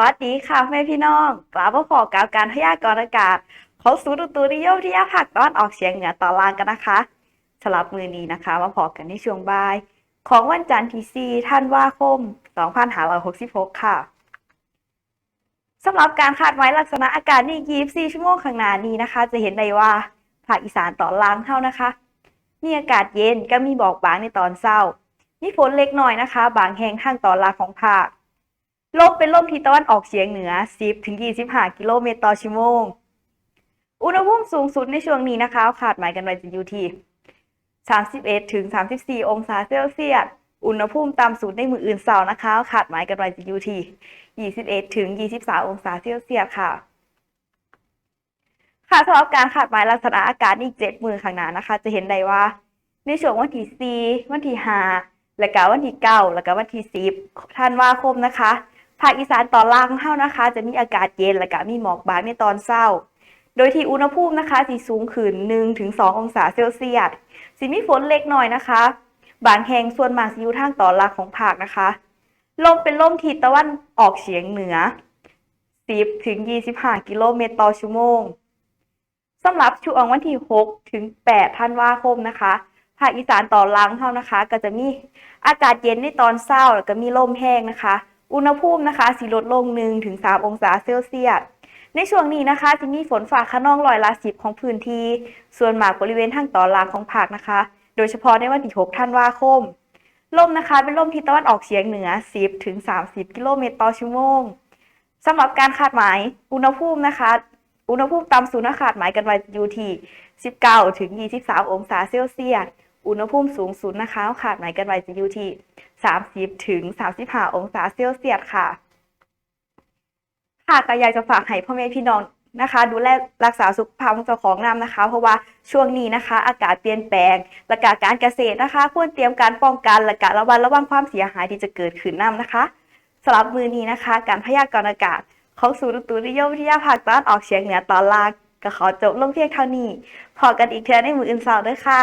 วัสดีค่ะแม่พี่น้องกลับมาพอกับการพยากรณ์อากาศของศูนย์อุตุนิยมวิทยาภาคตะวันออกเฉียงเหนือตอนล่างกันนะคะสำหรับมือนี้นะคะ มาพอกันในช่วงบ่าย ของวันจันทร์ที่4ธันว่าคม 2566 ค่ะสำหรับการคาดไว้ลักษณะอากาศใน24ชั่วโมงข้างหน้านี้นะคะ จะเห็นได้ว่าภาคอีสานตอนล่างเท่านะคะ มีอากาศเย็นก็มีหมอกบางในตอนเช้ามีฝนเล็กน้อยนะคะ บางแห่งทางตอนล่างของภาค ลมเป็นลมทิศตะวันออกเฉียงเหนือ 10ถึง25 กิโลเมตรต่อชั่วโมง อุณหภูมิสูงสุดในช่วงนี้นะคะคาดหมายกันไว้จะอยู่ที่ 31ถึง34 องศาเซลเซียส อุณหภูมิต่ำสุดในมืออื่นเสาร์นะคะคาดหมายกันไว้จะอยู่ที่21ถึง23 องศาเซลเซียสค่ะ ค่ะสำหรับการคาดหมายลักษณะอากาศอีก 7 มือข้างหน้านะคะ จะเห็นได้ว่า ในช่วงวันที่4วันที่5และก็วันที่9แล้วก็วันที่10ธันวาคมนะคะ ภาคอีสานตอนล่างของเฮานะคะ จะมีอากาศเย็นและก็มีหมอกบางในตอนเช้า โดยที่อุณหภูมินะคะสิสูงขึ้น1ถึง2องศาเซลเซียสสิมีฝนเล็กน้อยนะคะ บางแห่งส่วนมากสิอยู่ทางตอนล่างของภาคนะคะ ลมเป็นลมทิศตะวันออกเฉียงเหนือ 10ถึง25 กิโลเมตรต่อชั่วโมงสำหรับช่วงวันที่ 6 ถึง8ธันวาคมนะคะภาคอีสานตอนล่างเฮานะคะ ก็จะมีอากาศเย็นในตอนเช้าแล้วก็มีลมแห้งนะคะ อุณหภูมินะคะสิลดลง1ถึง3องศาเซลเซียสในช่วงนี้นะคะจะมีฝนฟ้าขนองร้อยละสิบของพื้นที่ ส่วนมากบริเวณทางตอนล่างของภาคนะคะ โดยเฉพาะในวันที่ 6 ธันวาคม ลมนะคะเป็นลมทิศตะวันออกเฉียงเหนือ 10 ถึง 30 กิโลเมตรต่อชั่วโมงสำหรับการคาดหมาย อุณหภูมินะคะ อุณหภูมิต่ำสุดนะคาดหมายกันไว้อยู่ที่ 19 ถึง 23 องศาเซลเซียส อุณหภูมิสูงสุดนะคะคาดหมายกันไว้จะอยู่ที่ 30 ถึง 35 องศาเซลเซียสค่ะ ค่ะก็อยากจะฝากให้พ่อแม่พี่น้องนะคะ ดูแลรักษาสุขภาพของเจ้าของน้ำนะคะ เพราะว่าช่วงนี้นะคะ อากาศเปลี่ยนแปลงและกการเกษตรนะคะควรเตรียมการป้องกันและการระวังระวังความเสียหายที่จะเกิดขึ้นน้ำนะคะสำหรับมือนี้นะคะ การพยากรณ์อากาศของศูนย์อุตุนิยมวิทยาภาคตะวันออกเฉียงเหนือตอนล่างก็ขอจบลงเพียงเท่านี้พอกันอีกเทื่อในมืออื่นเสาร์ด้วยค่ะ